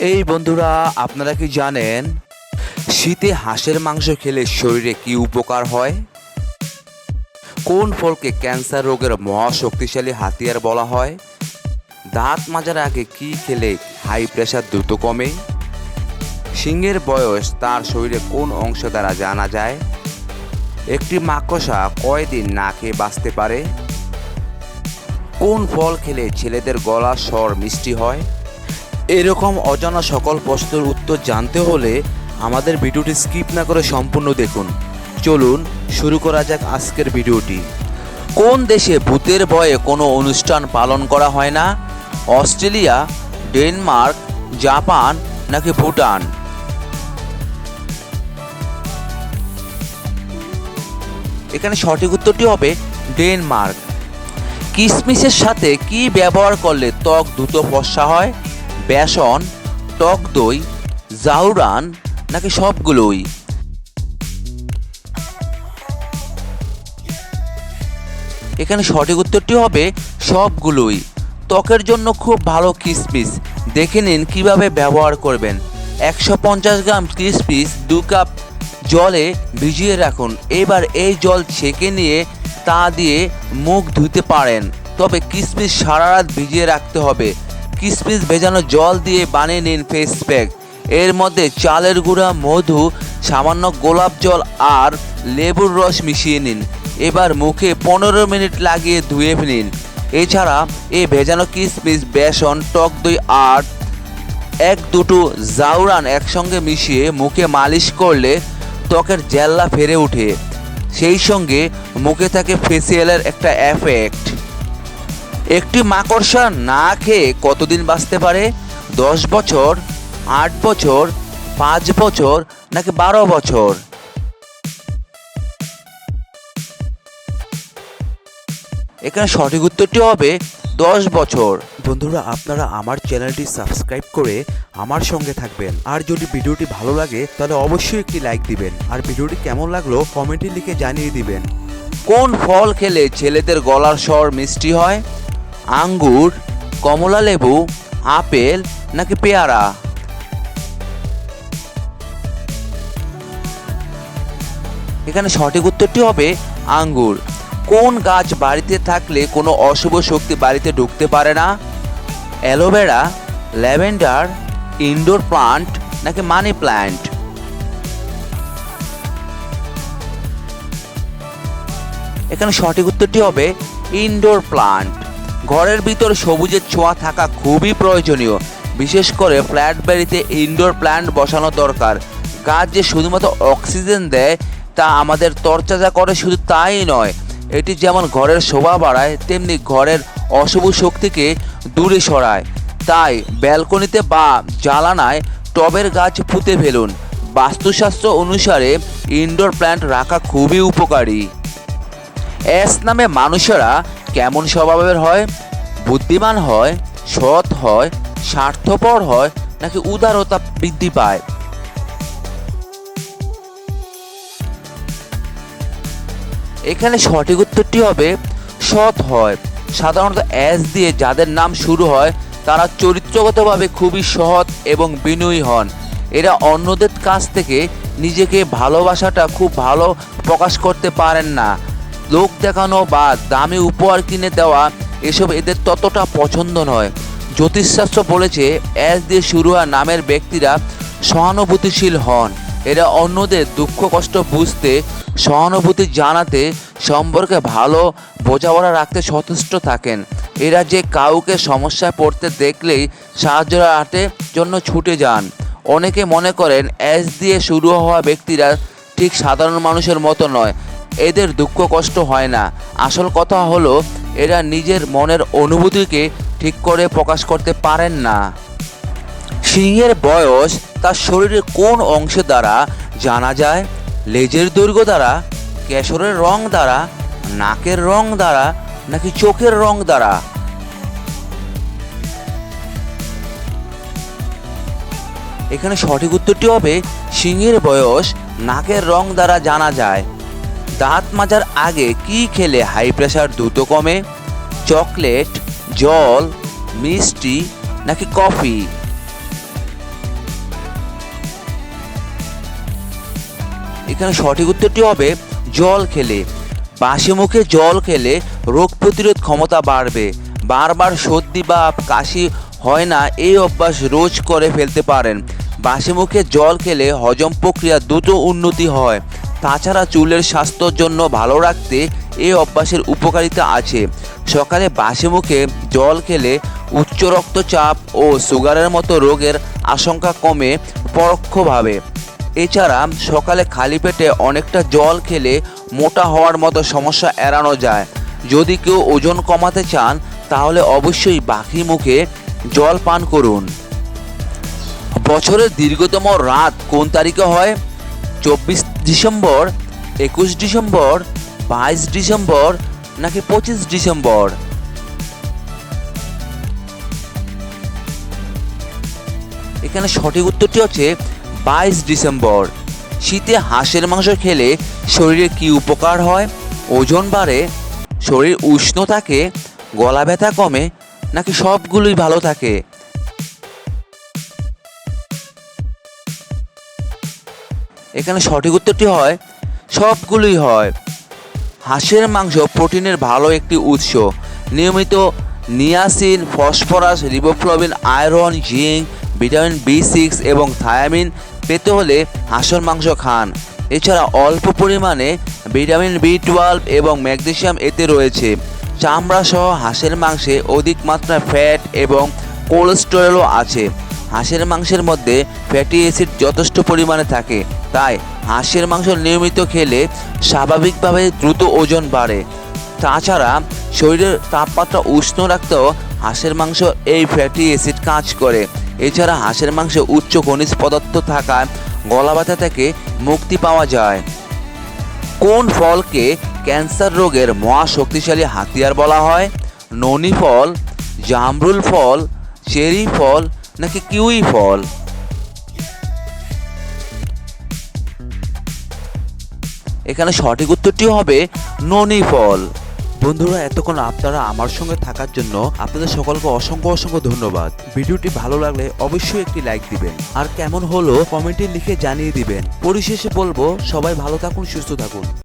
এই বন্ধুরা, আপনারা কি জানেন শীতে হাঁসের মাংস খেলে শরীরে কি উপকার হয়? কোন ফলকে ক্যান্সার রোগের মহাশক্তিশালী হাতিয়ার বলা হয়? দাঁত মাজার আগে কি খেলে হাই প্রেশার দ্রুত কমে? সিংহের বয়স তার শরীরে কোন অংশ দ্বারা জানা যায়? একটি মাকড়সা কয়দিন না খেয়ে বাঁচতে পারে? কোন ফল খেলে ছেলেদের গলার স্বর মিষ্টি হয়? এরকম অজানা সকল প্রশ্নের উত্তর জানতে হলে আমাদের ভিডিওটি স্কিপ না করে সম্পূর্ণ দেখুন। চলুন শুরু করা যাক আজকের ভিডিওটি। কোন দেশে ভূতের ভয়ে কোনো অনুষ্ঠান পালন করা হয় না? অস্ট্রেলিয়া, ডেনমার্ক, জাপান নাকি ভুটান? এখানে সঠিক উত্তরটি হবে ডেনমার্ক। কিসমিসের সাথে কি ব্যবহার করলে ত্বক দ্রুত ফর্সা হয়? বেসন, টক দই, জাউরান নাকি সবগুলোই? এখানে সঠিক উত্তরটি হবে সবগুলোই। ত্বকের জন্য খুব ভালো কিসমিস। দেখে নিন কীভাবে ব্যবহার করবেন। একশো পঞ্চাশ গ্রাম কিসমিস দু কাপ জলে ভিজিয়ে রাখুন। এবার এই জল ছেঁকে নিয়ে তা দিয়ে মুখ ধুতে পারেন। তবে কিসমিস সারা রাত ভিজিয়ে রাখতে হবে। কিসমিস ভেজানো জল দিয়ে বানিয়ে নিন ফেস প্যাক এর মধ্যে চালের গুঁড়া, মধু, সামান্য গোলাপ জল আর লেবুর রস মিশিয়ে নিন। এবার মুখে পনেরো মিনিট লাগিয়ে ধুয়ে নিন। এছাড়া এই ভেজানো কিসমিস, বেসন, টক দই আর এক দুটো জাউরান একসঙ্গে মিশিয়ে মুখে মালিশ করলে ত্বকের জেল্লা ফেরে ওঠে। সেই সঙ্গে মুখে থাকে ফেসিয়ালের একটা এফেক্ট একটি মাকড়সা না খেয়ে কতদিন বাঁচতে পারে? দশ বছর আট বছর পাঁচ বছর নাকি বারো বছর? এখানে সঠিক উত্তরটি হবে দশ বছর। বন্ধুরা আপনারা আমার চ্যানেলটি সাবস্ক্রাইব করে আমার সঙ্গে থাকবেন। আর যদি ভিডিওটি ভালো লাগে তাহলে অবশ্যই একটি লাইক দিবেন। আর ভিডিওটি কেমন লাগল কমেন্টে লিখে জানিয়ে দিবেন। কোন ফল খেলে ছেলেদের গলার স্বর মিষ্টি হয়? আঙ্গুর, কমলা লেবু, আপেল নাকি পেয়ারা? এখানে সঠিক উত্তরটি হবে আঙ্গুর। কোন গাছ বাড়িতে থাকলে কোনো অশুভ শক্তি বাড়িতে ঢুকতে পারে না? অ্যালোভেরা, ল্যাভেন্ডার, ইনডোর প্লান্ট নাকি মানি প্ল্যান্ট? এখানে সঠিক উত্তরটি হবে ইনডোর প্লান্ট। ঘরের ভিতর সবুজের ছোঁয়া থাকা খুবই প্রয়োজনীয়। বিশেষ করে ফ্ল্যাট বাড়িতে ইনডোর প্ল্যান্ট বসানো দরকার। গাছ যে শুধুমাত্র অক্সিজেন দেয়, তা আমাদের তরচাজা করে শুধু তাই নয়, এটি যেমন ঘরের শোভা বাড়ায়, তেমনি ঘরের অশুভ শক্তিকে দূরে সরায়। তাই ব্যালকনিতে বা জ্বালানায় টবের গাছ পুঁতে ফেলুন। বাস্তুশাস্ত্র অনুসারে ইনডোর প্ল্যান্ট রাখা খুবই উপকারী। অ্যাস নামে মানুষেরা কেমন স্বভাবের হয়? বুদ্ধিমান হয়, সৎ হয়, স্বার্থপর হয়, নাকি উদারতা বৃদ্ধি পায়? এখানে সঠিক উত্তরটি হবে, সৎ হয়। সাধারণত এস দিয়ে যাদের নাম শুরু হয়, তারা চরিত্রগতভাবে খুবই সৎ এবং বিনয়ী হন। এরা অন্যদের কাছ থেকে নিজেকে ভালোবাসাটা খুব ভালো প্রকাশ করতে পারেন না। লোক দেখানো বা দামি উপহার কিনে দেওয়া, এসব এদের ততটা পছন্দ নয়। জ্যোতিষশাস্ত্র বলেছে, এস দিয়ে শুরু হওয়া নামের ব্যক্তিরা সহানুভূতিশীল হন। এরা অন্যদের দুঃখ, কষ্ট বুঝতে, সহানুভূতি জানাতে, সম্পর্কে ভালো বোঝাপড়া রাখতে সচেষ্ট থাকেন। এরা যে কাউকে সমস্যায় পড়তে দেখলেই সাহায্য হাতে জন্য ছুটে যান। অনেকে মনে করেন, এস দিয়ে শুরু হওয়া ব্যক্তিরা ঠিক সাধারণ মানুষের মতো নয়। এদের দুঃখ কষ্ট হয় না। আসল কথা হলো, এরা নিজের মনের অনুভূতিকে ঠিক করে প্রকাশ করতে পারেন না। সিংহের বয়স তার শরীরের কোন অংশ দ্বারা জানা যায়? লেজের দৈর্ঘ্য দ্বারা, কেশরের রং দ্বারা, নাকের রং দ্বারা, নাকি চোখের রং দ্বারা? এখানে সঠিক উত্তরটি হবে, সিংহের বয়স নাকের রং দ্বারা জানা যায়। দাঁত মাজার আগে কি খেলে হাই প্রেশার দ্রুত কমে? চকলেট, জল, মিষ্টি নাকি কফি? এখানে সঠিক উত্তরটি হবে জল খেলে। বাসি মুখে জল খেলে রোগ প্রতিরোধ ক্ষমতা বাড়বে। বারবার সর্দি বা কাশি হয় না, এই অভ্যাস রোজ করে ফেলতে পারেন। বাসি মুখে জল খেলে হজম প্রক্রিয়া দ্রুত উন্নতি হয়। তাছাড়া চুলের স্বাস্থ্যর জন্য ভালো রাখতে এই অভ্যাসের উপকারিতা আছে। সকালে বাসি মুখে জল খেলে উচ্চ রক্তচাপ ও সুগারের মতো রোগের আশঙ্কা কমে পরোক্ষভাবে। এছাড়া সকালে খালি পেটে অনেকটা জল খেলে মোটা হওয়ার মতো সমস্যা এড়ানো যায়। যদি কেউ ওজন কমাতে চান, তাহলে অবশ্যই বাকি মুখে জল পান করুন। বছরের দীর্ঘতম রাত কোন তারিখে হয়? চব্বিশ ডিসেম্বর, একুশ ডিসেম্বর, বাইশ ডিসেম্বর নাকি পঁচিশ ডিসেম্বর? এখানে সঠিক উত্তরটি হচ্ছে বাইশ ডিসেম্বর। শীতে হাঁসের মাংস খেলে শরীরে কি উপকার হয়? ওজন বাড়ে, শরীর উষ্ণ থাকে, গলা ব্যথা কমে, নাকি সবগুলোই ভালো থাকে? এখানে সঠিক উত্তরটি হয়, সবগুলোই হয়। হাঁসের মাংস প্রোটিনের ভালো একটি উৎস। নিয়মিত niacin, phosphorus riboflavin iron zinc vitamin B six এবং থায়ামিন পেতে হলে হাঁসের মাংস খান। এছাড়া অল্প পরিমাণে ভিটামিন বি টুয়েলভ এবং ম্যাগনেসিয়াম এতে রয়েছে। চামড়া সহ হাঁসের মাংসে অধিক মাত্রায় ফ্যাট এবং কোলেস্টেরলও আছে। হাঁসের মাংসের মধ্যে ফ্যাটি অ্যাসিড যথেষ্ট পরিমাণে থাকে। তাই হাঁসের মাংস নিয়মিত খেলে স্বাভাবিকভাবে দ্রুত ওজন বাড়ে। তাছাড়া শরীরের তাপমাত্রা উষ্ণ রাখতেও হাঁসের মাংস এই ফ্যাটি অ্যাসিড কাজ করে। এছাড়া হাঁসের মাংসে উচ্চ খনিজ পদার্থ থাকায় গলা ব্যথা থেকে মুক্তি পাওয়া যায়। কোন ফলকে ক্যান্সার রোগের মহা শক্তিশালী হাতিয়ার বলা হয়? ননি ফল, জামরুল ফল, চেরি ফল নাকি কিউই ফল? এখানে সঠিক উত্তরটি হবে ননি ফল। বন্ধুরা, এতক্ষণ আপনারা আমার সঙ্গে থাকার জন্য আপনাদের সকলকে অসংখ্য অসংখ্য ধন্যবাদ। ভিডিওটি ভালো লাগলে অবশ্যই একটি লাইক দিবেন। আর কেমন হলো কমেন্টে লিখে জানিয়ে দিবেন। পরিশেষে বলব, সবাই ভালো থাকুন, সুস্থ থাকুন।